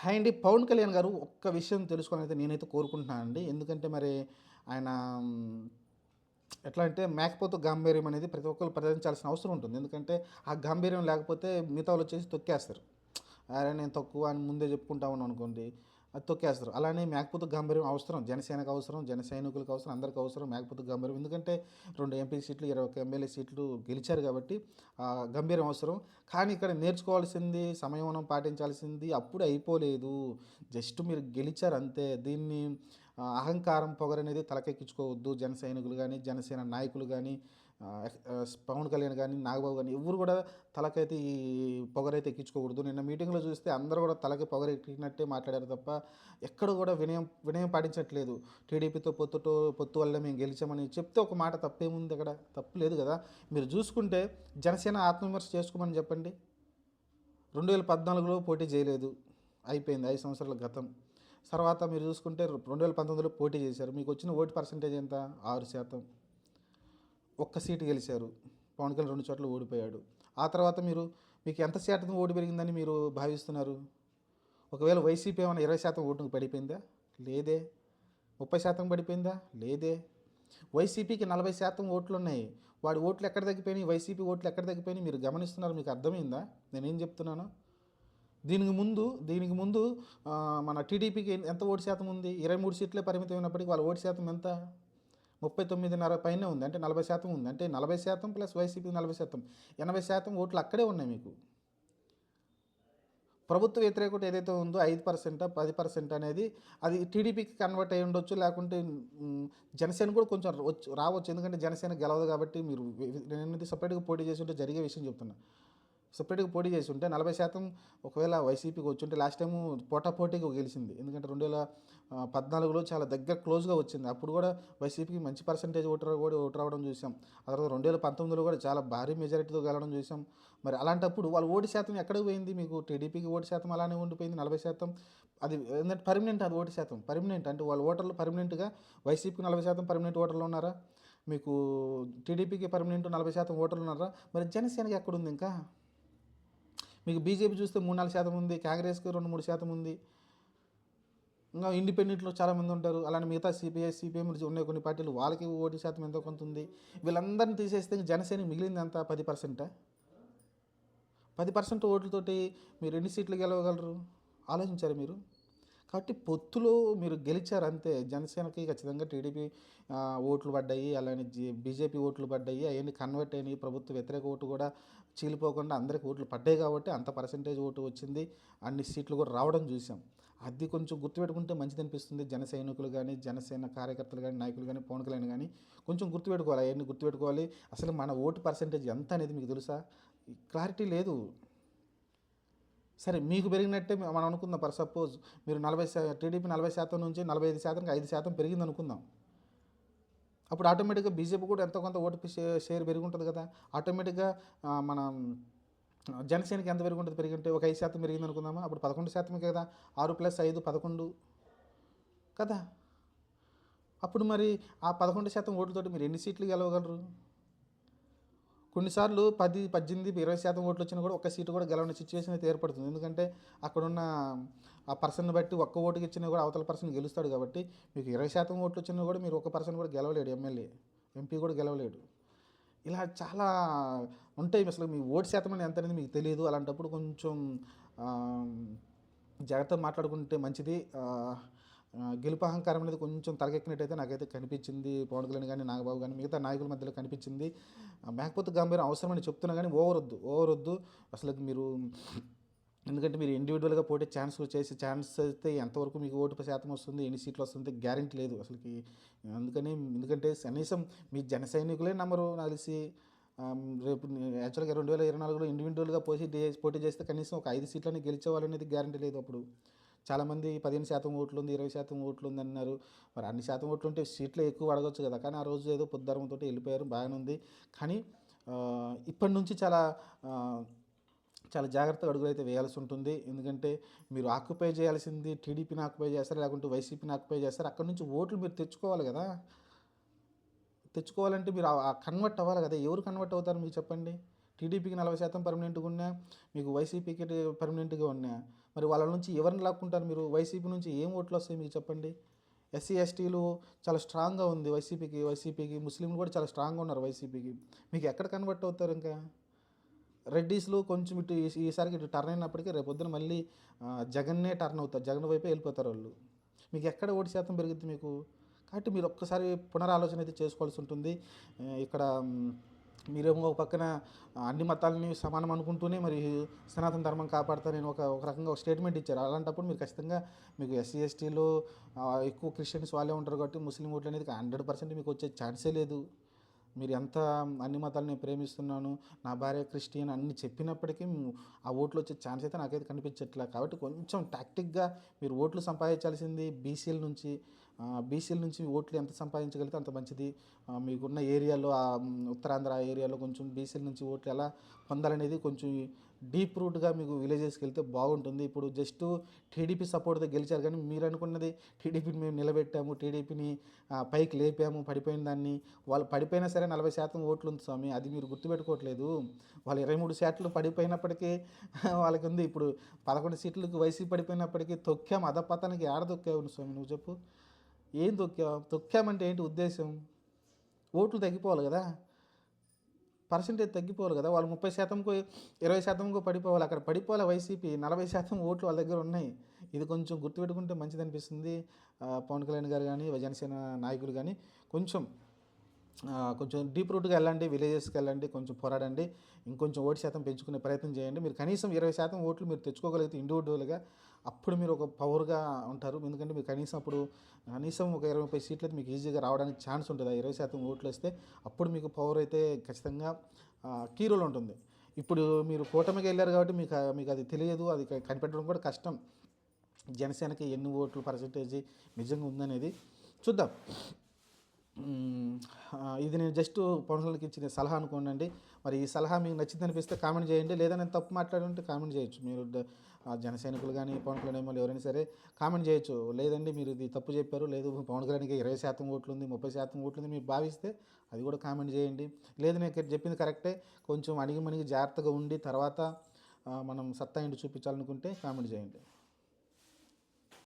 Hi అండి పవన్ కళ్యాణ్ గారు ఒక్క విషయం తెలుసుకొని అయితే నేనైతే కోరుకుంటున్నానండి ఎందుకంటే మరి ఆయన ఎట్లా అంటే మేకపోతే గాంభీర్యం అనేది ప్రతి ఒక్కరు ప్రదర్శించాల్సిన అవసరం ఉంటుంది. ఎందుకంటే ఆ గాంభీర్యం లేకపోతే మిగతా వాళ్ళు వచ్చేసి తొక్కేస్తారు. అరే నేను తక్కువ అని ముందే చెప్పుకుంటా ఉన్నాను అనుకోండి. అది తొక్కేస్తారు. అలానే మేకపోతు గంభీరం అవసరం. జనసేనకు అవసరం జన సైనికులకు అవసరం అందరికీ అవసరం మేకపోతు గంభీరం. ఎందుకంటే రెండు ఎంపీ సీట్లు ఇరవై ఒక ఎమ్మెల్యే సీట్లు గెలిచారు కాబట్టి గంభీరం అవసరం. కానీ ఇక్కడ నేర్చుకోవాల్సింది సంయమనం పాటించాల్సింది అప్పుడు అయిపోలేదు. జస్ట్ మీరు గెలిచారు అంతే. దీన్ని అహంకారం పొగరనేది తలకెక్కించుకోవద్దు. జన సైనికులు కానీ జనసేన నాయకులు కానీ పవన్ కళ్యాణ్ కానీ నాగబాబు కానీ ఎవరు కూడా తలకైతే ఈ పొగరైతే ఎక్కించుకోకూడదు. నిన్న మీటింగ్లో చూస్తే అందరూ కూడా తలకి పొగరు ఎక్కినట్టే మాట్లాడారు తప్ప ఎక్కడ కూడా వినయం వినయం పాటించట్లేదు. టీడీపీతో పొత్తుతో పొత్తు వల్ల మేము గెలిచామని చెప్తే ఒక మాట తప్పేముంది అక్కడ? తప్పు లేదు కదా. మీరు చూసుకుంటే జనసేన ఆత్మవిమర్శ చేసుకోమని చెప్పండి. రెండు వేల పద్నాలుగులో పోటీ చేయలేదు. అయిపోయింది ఐదు సంవత్సరాల గతం. తర్వాత మీరు చూసుకుంటే రెండు వేల పంతొమ్మిదిలో పోటీ చేశారు. మీకు వచ్చిన ఓటు పర్సంటేజ్ ఎంత? ఆరు శాతం. ఒక్క సీటు గెలిచారు. పవన్ కళ్యాణ్ రెండు చోట్ల ఓడిపోయాడు. ఆ తర్వాత మీరు మీకు ఎంత శాతం ఓటు పెరిగిందని మీరు భావిస్తున్నారు? ఒకవేళ వైసీపీ ఏమైనా ఇరవై శాతం ఓటుకు పడిపోయిందా? లేదే. ముప్పై శాతం పడిపోయిందా? లేదే. వైసీపీకి నలభై శాతం ఓట్లు ఉన్నాయి వాడి ఓట్లు ఎక్కడ తగ్గిపోయినాయి? వైసీపీ ఓట్లు ఎక్కడ తగ్గిపోయినాయి? మీరు గమనిస్తున్నారు? మీకు అర్థమైందా? నేనేం చెప్తున్నాను? దీనికి ముందు దీనికి ముందు మన టీడీపీకి ఎంత ఓటు శాతం ఉంది? ఇరవై మూడు సీట్లే పరిమితం అయినప్పటికీ వాళ్ళ ఓటు శాతం ఎంత? ముప్పై తొమ్మిదిన్నర పైనే ఉంది. అంటే నలభై శాతం ఉంది. అంటే నలభై శాతం ప్లస్ వైసీపీ నలభై శాతం. ఎనభై శాతం ఓట్లు అక్కడే ఉన్నాయి మీకు. ప్రభుత్వ వ్యతిరేకత ఏదైతే ఉందో ఐదు పర్సెంట్ పది పర్సెంట్ అనేది అది టీడీపీకి కన్వర్ట్ అయ్యి ఉండొచ్చు. లేకుంటే జనసేన కూడా కొంచెం రావచ్చు. ఎందుకంటే జనసేన గెలవదు కాబట్టి మీరు నేను సపరేట్గా పోటీ చేసి ఉంటే జరిగే విషయం చెప్తున్నా. సపరేట్గా పోటీ చేసి ఉంటే నలభై శాతం ఒకవేళ వైసీపీకి వచ్చి ఉంటే లాస్ట్ టైము పోటాపోటీగా గెలిచింది. ఎందుకంటే రెండు వేల పద్నాలుగులో చాలా దగ్గర క్లోజ్గా వచ్చింది. అప్పుడు కూడా వైసీపీకి మంచి పర్సంటేజ్ ఓటర్ కూడా ఓటు రావడం చూసాం. ఆ తర్వాత రెండు వేల పంతొమ్మిదిలో కూడా చాలా భారీ మెజారిటీతో గెలవడం చూసాం. మరి అలాంటప్పుడు వాళ్ళ ఓటు శాతం ఎక్కడికి పోయింది? మీకు టీడీపీకి ఓటు శాతం అలానే ఉండిపోయింది నలభై శాతం. అది ఏంటంటే పర్మనెంట్ అది ఓటు శాతం. పర్మనెంట్ అంటే వాళ్ళ ఓటర్లు పర్మనెంట్గా వైసీపీకి నలభై శాతం పర్మనెంట్ ఓటర్లు ఉన్నారా? మీకు టీడీపీకి పర్మనెంట్ నలభై శాతం ఓటర్లు ఉన్నారా? మరి జనసేనకి ఎక్కడుంది ఇంకా? మీకు బీజేపీ చూస్తే మూడు నాలుగు శాతం ఉంది కాంగ్రెస్కి రెండు మూడు శాతం ఉంది. ఇంకా ఇండిపెండెంట్లో చాలామంది ఉంటారు. అలానే మిగతా సిపిఐ సిపిఎం ఉన్నాయి. కొన్ని పార్టీలు వాళ్ళకి ఓటు శాతం ఎంతో కొంత ఉంది. వీళ్ళందరినీ తీసేస్తే జనసేన మిగిలింది అంత పది పర్సెంట్? పది పర్సెంట్ ఓట్లతోటి మీరు ఎన్ని సీట్లు గెలవగలరు? ఆలోచించారు మీరు? కాబట్టి పొత్తులో మీరు గెలిచారు అంతే. జనసేనకి ఖచ్చితంగా టీడీపీ ఓట్లు పడ్డాయి. అలానే జీ- బీజేపీ ఓట్లు పడ్డాయి. అవన్నీ కన్వర్ట్ అయినాయి. ప్రభుత్వ వ్యతిరేక ఓటు కూడా చీలిపోకుండా అందరికి ఓట్లు పడ్డాయి కాబట్టి అంత పర్సంటేజ్ ఓటు వచ్చింది. అన్ని సీట్లు కూడా రావడం చూసాం. అది కొంచెం గుర్తుపెట్టుకుంటే మంచిది అనిపిస్తుంది. జన సైనికులు కానీ జనసేన కార్యకర్తలు కానీ నాయకులు కానీ పవన్ కళ్యాణ్ కానీ కొంచెం గుర్తుపెట్టుకోవాలి. అవన్నీ గుర్తుపెట్టుకోవాలి. అసలు మన ఓటు పర్సంటేజ్ ఎంత అనేది మీకు తెలుసా? క్లారిటీ లేదు. సరే మీకు పెరిగినట్టే మనం అనుకుందాం. పర్ సపోజ్ మీరు నలభై శా టీడీపీ నలభై శాతం నుంచి నలభై ఐదు శాతానికి ఐదు శాతం పెరిగింది అనుకుందాం. అప్పుడు ఆటోమేటిక్గా బీజేపీ కూడా ఎంతో కొంత ఓటు షే- షేర్ పెరిగి ఉంటుంది కదా ఆటోమేటిక్గా మన జనసేనకి ఎంత పెరిగి ఉంటుంది పెరిగింటే ఒక ఐదు శాతం పెరిగింది అనుకుందామా? అప్పుడు పదకొండు శాతమే కదా. ఆరు ప్లస్ ఐదు పదకొండు కదా. అప్పుడు మరి ఆ పదకొండు శాతం ఓట్లతోటి మీరు ఎన్ని సీట్లు గెలవగలరు? కొన్నిసార్లు పది పద్దెనిమిది ఇరవై శాతం ఓట్లు వచ్చినా కూడా ఒక సీటు కూడా గెలవని సిచ్యువేషన్ అయితే ఏర్పడుతుంది. ఎందుకంటే అక్కడున్న ఆ పర్సన్ బట్టి ఒక్క ఓటుకి ఇచ్చినా కూడా అవతల పర్సన్ గెలుస్తాడు కాబట్టి మీకు ఇరవై శాతం ఓట్లు వచ్చినా కూడా మీరు ఒక పర్సన్ కూడా గెలవలేడు ఎమ్మెల్యే ఎంపీ కూడా గెలవలేడు. ఇలా చాలా ఉంటాయి అసలు మీ ఓటు శాతం అనేది ఎంత అనేది మీకు తెలియదు. అలాంటప్పుడు కొంచెం జాగ్రత్తగా మాట్లాడుకుంటే మంచిది. గెలుపు అహంకారం అనేది కొంచెం తలకెక్కినట్టయితే నాకైతే కనిపించింది పవన్ కళ్యాణ్ కానీ నాగబాబు కానీ మిగతా నాయకుల మధ్యలో కనిపించింది. మేకపోతే గంభీరం అవసరమని చెప్తున్నా కానీ ఓవర్ వద్దు ఓవర్ వద్దు అసలు మీరు ఎందుకంటే మీరు ఇండివిజువల్గా పోటీ ఛాన్స్ చేసి ఛాన్స్ అయితే ఎంతవరకు మీకు ఓటు శాతం వస్తుంది ఎన్ని సీట్లు వస్తుంది గ్యారంటీ లేదు అసలుకి. అందుకని ఎందుకంటే కనీసం మీ జన సైనికులే నమ్మరు నాకు తెలిసి రేపు యాక్చువల్గా రెండు వేల ఇరవై నాలుగులో ఇండివిజువల్గా పోసి పోటీ చేస్తే కనీసం ఒక ఐదు సీట్లని గెలిచేవాళ్ళనేది గ్యారంటీ లేదు అప్పుడు. చాలామంది పదిహేను శాతం ఓట్లు ఉంది ఇరవై శాతం ఓట్లు ఉంది అన్నారు మరి అన్ని శాతం ఓట్లు ఉంటే సీట్లు ఎక్కువ అడగొచ్చు కదా. కానీ ఆ రోజు ఏదో పొద్దురంతో వెళ్ళిపోయారు బాగానే ఉంది. కానీ ఇప్పటి నుంచి చాలా చాలా జాగ్రత్తగా అడుగులు అయితే వేయాల్సి ఉంటుంది. ఎందుకంటే మీరు ఆక్యుపై చేయాల్సింది టీడీపీని ఆక్యుపై చేస్తారు లేకుంటే వైసీపీని ఆక్యుపై చేస్తారు? అక్కడ నుంచి ఓట్లు మీరు తెచ్చుకోవాలి కదా. తెచ్చుకోవాలంటే మీరు కన్వర్ట్ అవ్వాలి కదా. ఎవరు కన్వర్ట్ అవుతారు మీకు చెప్పండి? టీడీపీకి నలభై శాతం పర్మనెంట్గా ఉన్నా మీకు వైసీపీకి పర్మనెంట్గా ఉన్నా మరి వాళ్ళ నుంచి ఎవరిని లాక్కుంటారు మీరు? వైసీపీ నుంచి ఏం ఓట్లు వస్తాయి మీకు చెప్పండి? ఎస్సీ ఎస్టీలు చాలా స్ట్రాంగ్గా ఉంది వైసీపీకి వైసీపీకి ముస్లింలు కూడా చాలా స్ట్రాంగ్గా ఉన్నారు వైసీపీకి. మీకు ఎక్కడ కన్వర్ట్ అవుతారు ఇంకా? రెడ్డీస్లు కొంచెం ఇటు ఈసారికి ఇటు టర్న్ అయినప్పటికీ రేపొద్దున మళ్ళీ జగన్నే టర్న్ అవుతారు జగన్ వైపే వెళ్ళిపోతారు వాళ్ళు. మీకు ఎక్కడ ఓటు శాతం పెరుగుద్ది మీకు? కాబట్టి మీరు ఒక్కసారి పునరాలోచన అయితే చేసుకోవాల్సి ఉంటుంది. ఇక్కడ మీరేమో ఒక పక్కన అన్ని మతాలని సమానం అనుకుంటూనే మరి సనాతన ధర్మం కాపాడుతా నేను ఒక ఒక రకంగా ఒక స్టేట్మెంట్ ఇచ్చారు. అలాంటప్పుడు మీరు ఖచ్చితంగా మీకు ఎస్సీ ఎస్టీలో ఎక్కువ క్రిస్టియన్స్ వాళ్ళే ఉంటారు కాబట్టి ముస్లిం ఓట్లు అనేది హండ్రెడ్ పర్సెంట్ మీకు వచ్చే ఛాన్సే లేదు. మీరు ఎంత అన్ని మతాలని ప్రేమిస్తున్నాను నా భార్య క్రిస్టియన్ అన్ని చెప్పినప్పటికీ ఆ ఓట్లు వచ్చే ఛాన్స్ అయితే నాకైతే కనిపించట్లేదు కాబట్టి కొంచెం టాక్టిక్గా మీరు ఓట్లు సంపాదించాల్సింది బీసీల నుంచి బీసీల నుంచి ఓట్లు ఎంత సంపాదించగలిగితే అంత మంచిది. మీకున్న ఏరియాలో ఉత్తరాంధ్ర ఏరియాలో కొంచెం బీసీల నుంచి ఓట్లు ఎలా పొందాలనేది కొంచెం డీప్ రూట్గా మీకు విలేజెస్కి వెళ్తే బాగుంటుంది. ఇప్పుడు జస్ట్ టీడీపీ సపోర్ట్తో గెలిచారు కానీ మీరు అనుకున్నది టీడీపీని మేము నిలబెట్టాము టీడీపీని పైకి లేపాము పడిపోయిన దాన్ని. వాళ్ళు పడిపోయినా సరే నలభై శాతం ఓట్లు ఉంది స్వామి అది మీరు గుర్తుపెట్టుకోవట్లేదు. వాళ్ళు ఇరవై మూడు సీట్లు పడిపోయినప్పటికీ వాళ్ళకి ఉంది. ఇప్పుడు పదకొండు సీట్లకు వైసీపీ పడిపోయినప్పటికీ తొక్కాము అదపతానికి ఏడ తొక్కావు స్వామి నువ్వు చెప్పు. ఏం తొక్కా తొక్కామంటే ఏంటి ఉద్దేశం? ఓట్లు తగ్గిపోవాలి కదా. పర్సంటేజ్ తగ్గిపోవాలి కదా. వాళ్ళు ముప్పై శాతంకు ఇరవై శాతంకు పడిపోవాలి. అక్కడ పడిపోవాలి వైసీపీ నలభై శాతం ఓట్లు వాళ్ళ దగ్గర ఉన్నాయి. ఇది కొంచెం గుర్తుపెట్టుకుంటే మంచిది అనిపిస్తుంది. పవన్ కళ్యాణ్ గారు కానీ జనసేన నాయకులు కానీ కొంచెం కొంచెం డీప్ రూట్గా వెళ్ళండి విలేజెస్కి వెళ్ళండి కొంచెం పోరాడండి ఇంకొంచెం ఓటు శాతం పెంచుకునే ప్రయత్నం చేయండి. మీరు కనీసం ఇరవై శాతం ఓట్లు మీరు తెచ్చుకోగలిగితే ఇండివిజువల్గా అప్పుడు మీరు ఒక పవర్గా ఉంటారు. ఎందుకంటే మీరు కనీసం అప్పుడు కనీసం ఒక ఇరవై ముప్పై సీట్లు అయితే మీకు ఈజీగా రావడానికి ఛాన్స్ ఉంటుంది. ఆ ఇరవై శాతం ఓట్లు వస్తే అప్పుడు మీకు పవర్ అయితే ఖచ్చితంగా కీ రోల్ ఉంటుంది. ఇప్పుడు మీరు కూటమికి వెళ్ళారు కాబట్టి మీకు మీకు అది తెలియదు. అది కనిపెట్టడం కూడా కష్టం. జనసేనకి ఎన్ని ఓట్లు పర్సంటేజ్ నిజంగా ఉందనేది చూద్దాం. ఇది నేను జస్ట్ పౌరులకు ఇచ్చిన సలహా అనుకోండి మరి ఈ సలహా మీకు నచ్చింది అనిపిస్తే కామెంట్ చేయండి. లేదా నేను తప్పు మాట్లాడుంటే కామెంట్ చేయొచ్చు. మీరు జనసైనికులు ఆ, కానీ పవన్ కళ్యాణ్ వాళ్ళు ఎవరైనా సరే కామెంట్ చేయొచ్చు. లేదండి మీరు ఇది తప్పు చెప్పారు. లేదు పవన్ కళ్యాణ్కి ఇరవై శాతం ఓట్లు ఉంది ముప్పై శాతం ఓట్లు ఉంది మీరు భావిస్తే అది కూడా కామెంట్ చేయండి. లేదు నేను ఇక్కడ చెప్పింది కరెక్టే. కొంచెం అణిగి మణిగి జాగ్రత్తగా ఉండి తర్వాత మనం సత్తా ఇంటి చూపించాలనుకుంటే కామెంట్ చేయండి.